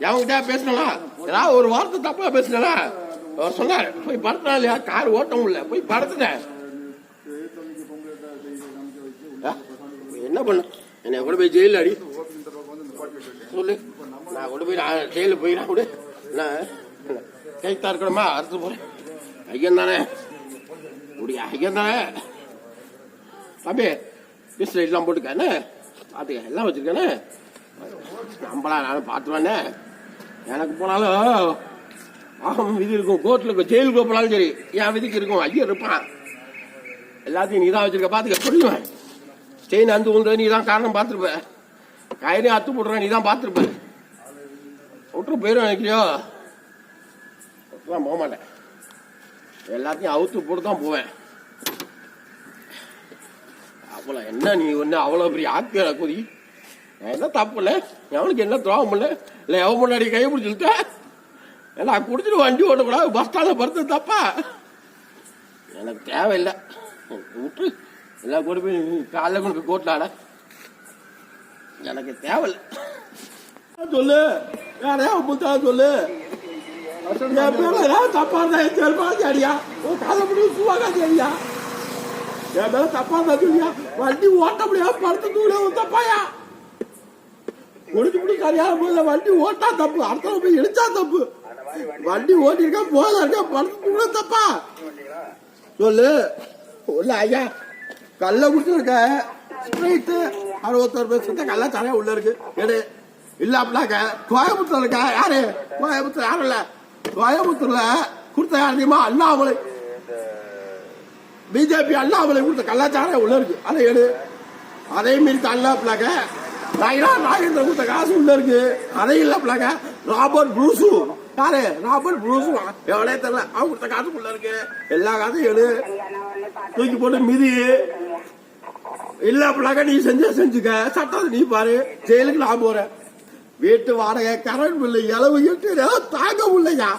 எவங்கிட்ட பேசினா ஏதாவது ஒரு வார்த்தை தப்பா பேசினா அவர் சொன்னார் போய் படுத்தினா இல்லையா? கார் ஓட்ட முடியல. போய் படுத்துட்டேன் என்ன பண்ண? என்னை கூட போய் ஜெயிலில் அடி. சொல்லு. நான் கூட போய் நான் ஜெயிலில் போய் நான் கூட நான் கைத்தா இருக்கணுமா? அறுத்து போறேன். ஐயன் தானே? முடிய ஐயன் தானே? தம்பி பிஸ் லைட்லாம் போட்டுக்கானே பார்த்துக்க எல்லாம் வச்சிருக்கானே நம்மளா நானும் பார்த்துருவானே எனக்கு போனாலும் ஆகும் விதி இருக்கும். கோர்ட்டில் இருக்கும் ஜெயிலுக்கு போனாலும் சரி. என் விதிக்கு இருக்கும். ஐயர் இருப்பான். எல்லாத்தையும் நீ தான் வச்சிருக்க. பார்த்துக்க சொல்லுவேன் செயின் அந்து உண்டு நீ தான் காரணம் பார்த்துருப்ப. கயிறையும் அத்து போடுற நீ தான் பார்த்துருப்ப. விட்டுரு போயிடும் நினைக்கிறியோ? போக மாட்டேன். எல்லாத்தையும் அவுத்து போட்டு தான் போவேன். அவ்வளோ என்ன நீ ஒன்று அவ்வளோ பெரிய ஆத்தியா குதி என்ன தப்பு இல்லை எவனுக்கு என்ன துரோகம் பண்ணல இல்லை எவன் முன்னாடி கை பிடிச்சிருக்க ஏன்னா குடிச்சிட்டு வண்டி ஓட்டக்கூடாது. பஸ் ஸ்டாண்டில் படுத்து தப்பா? எனக்கு தேவையில்லை. விட்டு. எல்லாம் கொண்டு போய் காலைல கொண்டு போய் எனக்கு தேவையில்லை. சொல்லு. யாரையா முத்தா சொல்லு. என் பேர்ல ஏதாவது தப்பா இருந்தா என் செல்பாதி உன் காலை முடியும் சுவாகாதி அடியா? என் மேல தப்பா இருந்தா சொல்லியா? வண்டி ஓட்ட முடியாது படுத்து தூளே உன் தப்பாயா? முடிச்சு முடி சரியான போதுல வண்டி ஓட்டா தப்பு அடுத்த போய் இடிச்சா தப்பு. வண்டி ஓட்டிருக்கா போதா இருக்கா படுத்து தப்பா? சொல்லு. இல்ல ஐயா. கல்ல குடிச்சிருக்க. ஸ்ப்ரைட்டு அறுபத்தோரு பேர் சுத்த கல்ல தரையா உள்ள இருக்கு. எடு. இல்ல அப்படின்னாக்க கோயம்புத்தூர் இருக்கா. யாரு? கோயம்புத்தூர் யாரும் இல்ல. கோயம்புத்தூர்ல கொடுத்த யார் தெரியுமா? அண்ணாமலை. பிஜேபி அண்ணாமலை கொடுத்த கலாச்சாரம் உள்ள இருக்கு. அதை எடு. அதே மீறி அண்ணா பிளாக்க நாயினா நாகேந்திர கொடுத்த காசு உள்ள இருக்கு? அதை இல்ல ராபர்ட் ப்ரூசு. யாரு? ராபர்ட் ப்ரூசு. எவ்வளே தெரியல. அவன் கொடுத்த காசு உள்ள இருக்கு. எல்லா காசும் எடு. தூக்கி போட்டு மிதி. இல்ல பிள்ளைங்க நீ செஞ்ச செஞ்சுக்க. சட்டம் நீ பாரு. ஜெயிலுக்கு நான் போறேன். வீட்டு வாடகை கரண்ட் பில்லு இளவு எட்டு தாங்க முடியலையா?